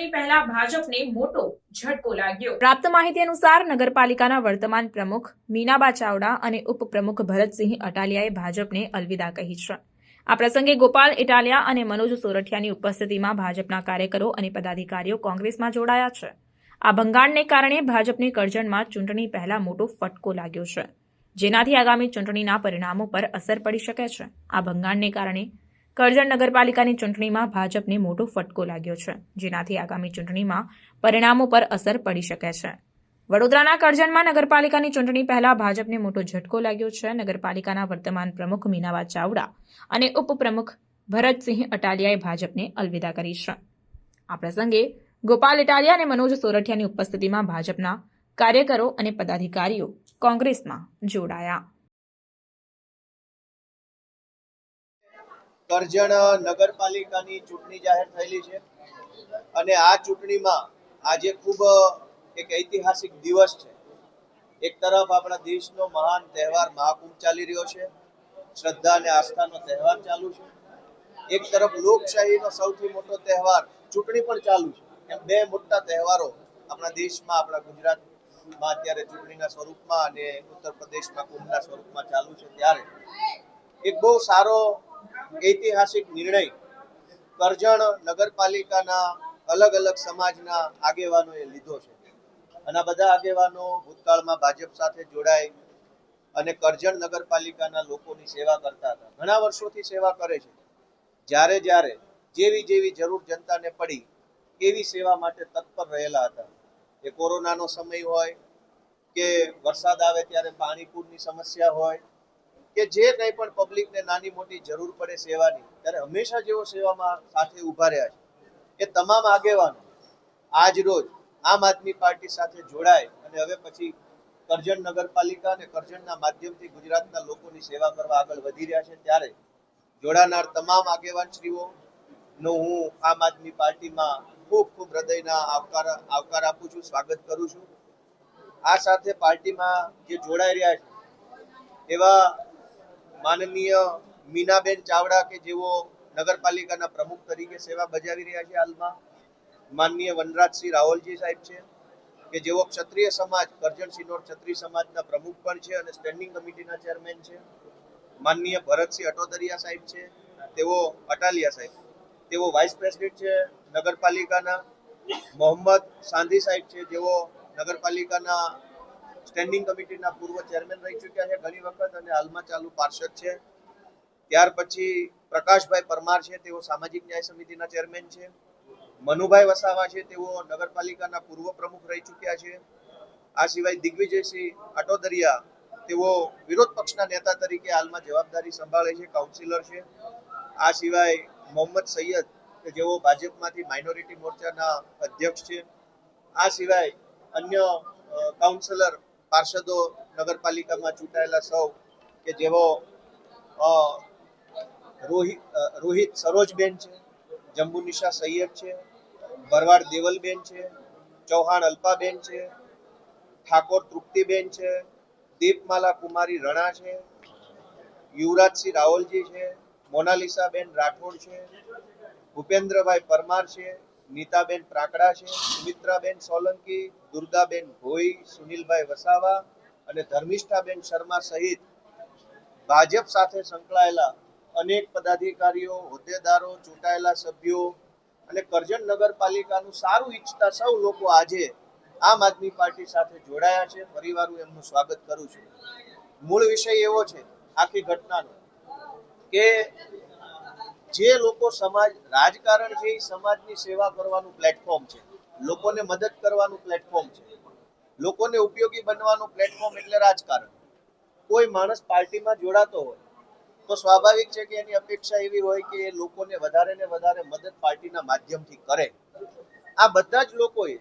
ચૂંટણી પહેલા ભાજપને મોટો ઝટકો લાગ્યો. પ્રાપ્ત માહિતી અનુસાર નગરપાલિકાના વર્તમાન પ્રમુખ મીનાબા ચાવડા અને ઉપપ્રમુખ ભરતસિંહ અટાલિયાએ ભાજપને અલવિદા કહી છે. આ પ્રસંગે ગોપાલ ઇટાલિયા અને મનોજ સોરઠિયાની ઉપસ્થિતિમાં ભાજપના કાર્યકરો અને પદાધિકારીઓ કોંગ્રેસમાં જોડાયા છે. આ ભંગાણને કારણે ભાજપને કરજણમાં ચૂંટણી પહેલા મોટો ફટકો લાગ્યો છે. જેનાથી આગામી ચૂંટણીના પરિણામો પર અસર પડી શકે છે. આ ભંગાણને કારણે કરજણ નગરપાલિકાની ચૂંટણીમાં ભાજપને મોટો ફટકો લાગ્યો છે, જેનાથી આગામી ચૂંટણીમાં પરિણામો પર અસર પડી શકે છે. વડોદરાના કરજણમાં નગરપાલિકાની ચૂંટણી પહેલા ભાજપને મોટો ઝટકો લાગ્યો છે. નગરપાલિકાના વર્તમાન પ્રમુખ મીનાબા ચાવડા અને ઉપપ્રમુખ ભરતસિંહ અટાલિયાએ ભાજપને અલવિદા કરી છે. આ પ્રસંગે ગોપાલ ઇટાલિયા અને મનોજ સોરઠિયાની ઉપસ્થિતિમાં ભાજપના કાર્યકરો અને પદાધિકારીઓ કોંગ્રેસમાં જોડાયા. કરજણ નગરપાલિકાની ચૂંટણી જાહેર થયેલી છે. અને આ ચૂંટણીમાં આજે ખૂબ, એક ઐતિહાસિક દિવસ છે. એક તરફ આપણા દેશનો મહાન તહેવાર મહાકુંભ ચાલી રહ્યો છે. શ્રદ્ધા અને આસ્થાનો તહેવાર ચાલુ છે. એક તરફ લોકશાહીનો સૌથી મોટો તહેવાર ચૂંટણી પણ ચાલુ છે. એમ બે મોટા તહેવારો આપણા દેશમાં, આપણા ગુજરાતમાં અત્યારે ચૂંટણીના સ્વરૂપમાં અને ઉત્તર પ્રદેશમાં કુંભના સ્વરૂપમાં ચાલુ છે ત્યારે. એક બહુ સારો ઐતિહાસિક નિર્ણય કરજણ નગરપાલિકાના અલગ અલગ સમાજના આગેવાનોએ લીધો છે. અને બધા આગેવાનો ભૂતકાળમાં ભાજપ સાથે જોડાય અને કરજણ નગરપાલિકાના લોકોની સેવા કરતા હતા. ઘણા વર્ષોથી સેવા કરે છે. જ્યારે જ્યારે જેવી જેવી જરૂર જનતાને પડી, એવી સેવા માટે તત્પર રહેલા હતા. એ કોરોનાનો સમય હોય, કે વરસાદ આવે ત્યારે પાણીપુરની સમસ્યા હોય કે જે કંઈ પણ પબ્લિકને નાની મોટી જરૂર પડે સેવાની, ત્યારે હંમેશા જેઓ સેવામાં સાથે ઊભા રહ્યા છે. એ તમામ આગેવાનો આજ રોજ આમ આદમી પાર્ટી સાથે જોડાય અને હવે પછી કરજણ નગરપાલિકા અને કરજણના માધ્યમથી ગુજરાતના લોકોની સેવા કરવા આગળ વધી રહ્યા છે, ત્યારે જોડાનાર તમામ આગેવાનશ્રીઓ નો હું આમ આદમી પાર્ટીમાં ખૂબ ખૂબ હૃદયના આવકાર આવકાર આપું છું, સ્વાગત કરું છું. આ સાથે પાર્ટીમાં જે જોડાઈ રહ્યા છે, એવા માનનીય મીનાબેન ચાવડા કે જેઓ નગરપાલિકાના પ્રમુખ તરીકે સેવા બજાવી રહ્યા છે હાલમાં. માનનીય વનરાજસિંહ રાવલજી સાહેબ છે, કે જેઓ ક્ષત્રિય સમાજ, કરજણ સિનોર ક્ષત્રિય સમાજના પ્રમુખ પણ છે અને સ્ટેન્ડિંગ કમિટીના ચેરમેન છે. માનનીય ભરતસિંહ અટોદરિયા સાહેબ છે, તેઓ અટાલિયા સાહેબ. તેઓ વાઇસ પ્રેસિડેન્ટ છે, નગરપાલિકાના મોહમ્મદ સાંધી સાહેબ છે, જેઓ નગરપાલિકાના સ્ટેન્ડિંગ કમિટીના પૂર્વ ચેરમેન રહી ચૂક્યા છે ઘણી વખત અને હાલમાં ચાલુ પાર્ષદ છે. ત્યાર પછી પ્રકાશભાઈ પરમાર છે, તેઓ સામાજિક ન્યાય સમિતિના ચેરમેન છે. મનુભાઈ વસાવા છે, તેઓ નગરપાલિકાના પૂર્વ પ્રમુખ રહી ચૂક્યા છે. આ સિવાય દિગ્વિજયસિંહ અટોદરિયા તેઓ વિરોધ પક્ષના નેતા તરીકે હાલમાં જવાબદારી સંભાળે છે કાઉન્સિલર છે. આ સિવાય મોહમ્મદ સૈયદ, કે જેઓ ભાજપમાંથી માઇનોરિટી મોરચાના અધ્યક્ષ છે. આ સિવાય અન્ય કાઉન્સિલર પાર્ષદો નગરપાલિકામાં ચૂંટાયેલા સૌ કે જેઓ રોહિત રોહિત સરોજબેન છે જંબુનિશા સૈયદ છે, ભરવાડ દેવલબેન છે, ચૌહાણ અલ્પાબેન છે, ઠાકોર તૃપ્તિબેન છે, દીપમાલા કુમારી રણા છે, યુવરાજસિંહ રાવલજી છે, મોનાલિસાબેન રાઠોડ છે, ભૂપેન્દ્રભાઈ પરમાર છે નીતાબેન પ્રાકડા છે, સુમિત્રાબેન સોલંકી, દુર્ગાબેન ભોઈ, સુનિલભાઈ વસાવા અને ધર્મિષ્ઠાબેન શર્મા સહિત ભાજપ સાથે સંકળાયેલા અનેક પદાધિકારીઓ, હોદ્દેદારો, ચૂંટાયેલા સભ્યો અને કરજણ નગરપાલિકાનું સારું ઈચ્છતા સૌ લોકો આજે આમ આદમી પાર્ટી સાથે જોડાયા છે. ફરીવાર એમનું સ્વાગત કરું છું. મૂળ વિષય એવો છે, આખી ઘટનાનો, કે જે લોકો સમાજ, રાજકારણ છે એ સમાજની સેવા કરવાનું પ્લેટફોર્મ છે. લોકોને મદદ કરવાનું પ્લેટફોર્મ છે. લોકોને ઉપયોગી બનવાનું પ્લેટફોર્મ એટલે રાજકારણ. કોઈ માણસ પાર્ટીમાં જોડાતો હોય, તો સ્વાભાવિક છે કે એની અપેક્ષા એવી હોય કે એ લોકોને વધારે ને વધારે મદદ પાર્ટીના માધ્યમથી કરે. આ બધા જ લોકોએ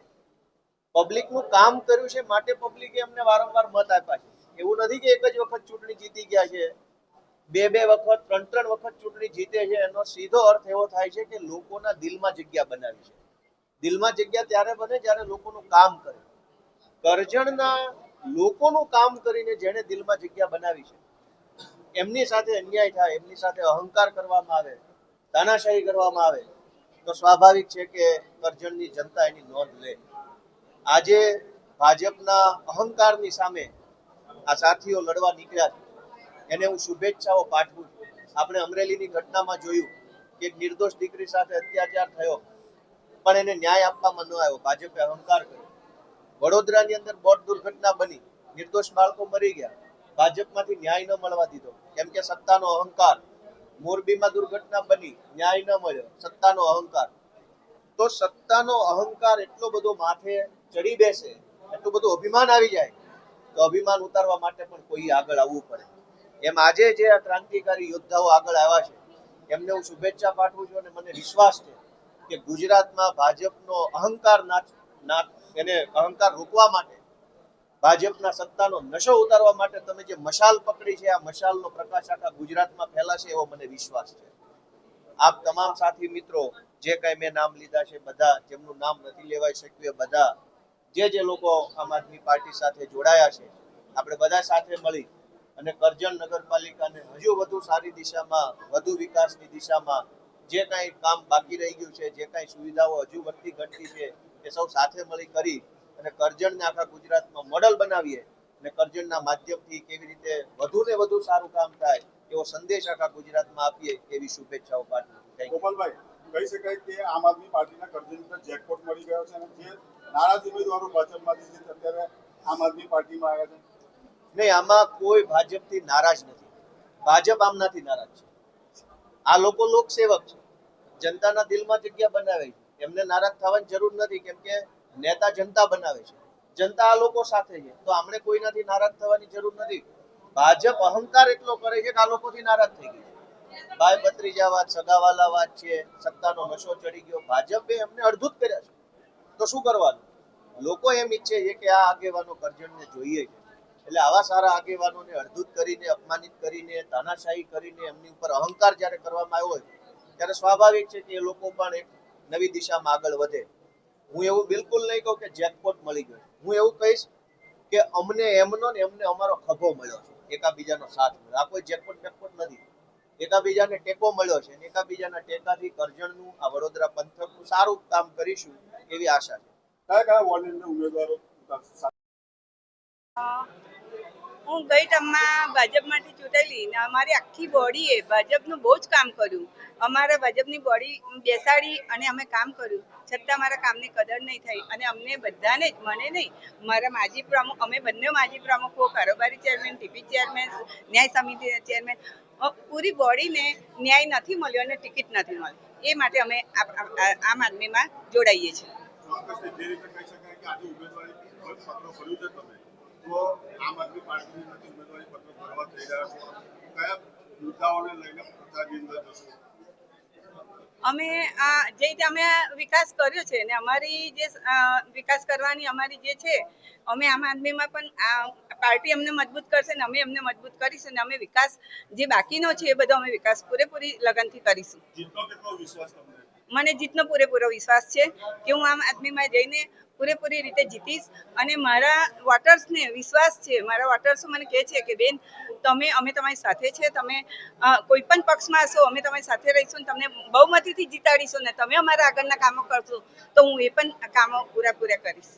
પબ્લિકનું કામ કર્યું છે, માટે પબ્લિકે એમને વારંવાર મત આપ્યા છે. એવું નથી કે એક જ વખત ચૂંટણી જીતી ગયા છે. બે બે વખત, ત્રણ ત્રણ વખત ચૂંટણી જીતે છે, એનો સીધો અર્થ એવો થાય છે કે લોકોના દિલમાં જગ્યા બનાવી છે. દિલમાં જગ્યા ત્યારે બને જ્યારે લોકોનું કામ કરે. કરજણના લોકોનું કામ કરીને જેણે દિલમાં જગ્યા બનાવી છે. એમની સાથે અન્યાય થાય, એમની સાથે અહંકાર કરવામાં આવે, તાનાશાહી કરવામાં આવે, તો સ્વાભાવિક છે કે કરજણની જનતા એની નોંધ લે. આજે ભાજપના અહંકારની સામે આ સાથીઓ લડવા નીકળ્યા છે. એને હું શુભેચ્છાઓ પાઠવું છું. આપણે અમરેલીની ઘટનામાં જોયું કે નિર્દોષ દીકરી સાથે અત્યાચાર થયો, પણ એને ન્યાય આપવામાં ન આવ્યો. ભાજપે અહંકાર કર્યો. વડોદરાની અંદર બોટ દુર્ઘટના બની. નિર્દોષ બાળકો મરી ગયા. ભાજપમાંથી ન્યાય ન મળવા દીધો. કેમ કે સત્તાનો અહંકાર. મોરબીમાં દુર્ઘટના બની. ન્યાય ન મળ્યો. સત્તાનો અહંકાર. તો સત્તાનો અહંકાર એટલો બધો માથે ચડી બેસે, એટલું બધું અભિમાન આવી જાય, તો અભિમાન ઉતારવા માટે પણ કોઈ આગળ આવવું પડે. એમ આજે જે આ ક્રાંતિકારી યોદ્ધાઓ આગળ આવ્યા છે, એમને હું શુભેચ્છા પાઠવું છું અને મને વિશ્વાસ છે કે ગુજરાતમાં ભાજપનો અહંકાર નાચ એને અહંકાર રોકવા માટે, ભાજપના સત્તાનો નશો ઉતારવા માટે તમે જે મશાલ પકડી છે, આ મશાલનો પ્રકાશ આખા ગુજરાતમાં ફેલાશે એવો મને વિશ્વાસ છે. આપ તમામ સાથી મિત્રો, જે કઈ મેં નામ લીધા છે, બધા, જેમનું નામ નથી લેવાઈ શક્યું એ બધા, જે જે લોકો આમ આદમી પાર્ટી સાથે જોડાયા છે, આપણે બધા સાથે મળી અને કરજણ નગરપાલિકાને હજુ વધુ સારી દિશામાં, વધુ વિકાસની દિશામાં જે કાંઈ કામ બાકી રહી ગયું છે, જે કાંઈ સુવિધાઓ હજુ વધતી ઘટતી છે, એ સૌ સાથે મળી કરી અને કરજણને આખા ગુજરાતમાં મોડલ બનાવીએ અને કરજણના માધ્યમથી કેવી રીતે વધુ ને વધુ સારું કામ થાય એવો સંદેશ આખા ગુજરાતમાં આપીએ એવી શુભેચ્છાઓ પાઠવું. ગોપાલભાઈ, કહી શકાય કે આમ આદમી પાર્ટીના કરજણ પર જેકપોટ મળી ગયો છે અને જે નારાજ ઉમેદવારો ભાજપમાંથી જે અત્યારે આમ આદમી પાર્ટીમાં આવ્યા છે નહીં, આમાં કોઈ ભાજપથી નારાજ નથી. ભાજપ આમનાથી નારાજ છે. આ લોકો લોકસેવક છે. જનતાના દિલમાં જગ્યા બનાવે છે. એમને નારાજ થવાની જરૂર નથી, કેમ કે નેતા જનતા બનાવે છે. જનતા આ લોકો સાથે છે. તો આમણે કોઈનાથી નારાજ થવાની જરૂર નથી. ભાજપ અહંકાર એટલો કરે છે કે આ લોકોથી નારાજ થઈ ગઈ છે. ભાઈ ભત્રીજા વાત, સગાવાલા વાત છે, સત્તાનો નશો ચડી ગયો. ભાજપે એમને અડધૂત કર્યા છે. તો શું કરવાનું? લોકો એમ ઈચ્છે છે કે આ આગેવાનો કરજણને જોઈએ છે. એટલે આવા સારા આગેવાનોને અડધૂત કરીને, અપમાનિત કરીને, તાનાશાહી કરીને, એમની ઉપર અહંકાર જ્યારે કરવામાં આવ્યો હોય, ત્યારે સ્વાભાવિક છે કે એ લોકો પણ એક નવી દિશામાં આગળ વધે. હું એવું બિલકુલ નહીં કહું કે જેકપોટ મળી ગયો. હું એવું કહીશ કે અમને એમનો ને એમને અમારો ખભો મળ્યો છે. એકાબીજાનો સાથ મળ્યો. આ કોઈ જેકપોટ બેકપોટ નથી. એકાબીજાને ટેકો મળ્યો છે અને એકાબીજાના ટેકાથી કરજણનું, આ વડોદરા પંથકનું સારું કામ કરીશું એવી આશા છે. કયા કયા વોર્ડના ઉમેદવારો? હું ગઈ ટર્મમાં ભાજપમાંથી ચૂંટાયેલી ને અમારી આખી બોડીએ ભાજપનું બહુ જ કામ કર્યું. અમારા ભાજપની બોડી બેસાડી અને અમે કામ કર્યું. છતાં મારા કામની કદર નહીં થઈ અને અમને બધાને જ, મને નહીં, મારા માજી પ્રમુખ, અમે બંને માજી પ્રમુખો, કારોબારી ચેરમેન, ટીપી ચેરમેન, ન્યાય સમિતિ ચેરમેન પૂરી બોડીને ન્યાય નથી મળ્યો અને ટિકિટ નથી મળી એ માટે અમે આમ આદમીમાં જોડાઈએ છીએ. તો આમ આદમી પાર્ટીની નથી ઉમેદવારી પત્ર ભરવા થઈ રહ્યા છો. કયા મુદ્દાઓને લઈને પ્રચારની અંદર જશો? અમે આ જે રીતે અમે વિકાસ કર્યો છે ને અમારી જે વિકાસ કરવાની અમારી જે છે અમે આમ આદમીમાં પણ આ પાર્ટી અમને મજબૂત કરશે ને અમે એમને મજબૂત કરીશું ને અમે વિકાસ જે બાકીનો છે એ બધો અમે વિકાસ પૂરેપૂરી લગનથી કરીશું. કેટલો વિશ્વાસ તમને? મને જીતનો પૂરેપૂરો વિશ્વાસ છે કે હું આમ આદમીમાં જઈને પૂરેપૂરી રીતે જીતીશ અને મારા વોટર્સને વિશ્વાસ છે, મારા વોટર્સો મને કહે છે કે, બેન, તમે, અમે તમારી સાથે છે, તમે કોઈ પણ પક્ષમાં હશો, અમે તમારી સાથે રહીશું તમને બહુમતીથી જીતાડીશું ને તમે અમારા આગળના કામો કરશો, તો હું એ પણ કામો પૂરા પૂરા કરીશ.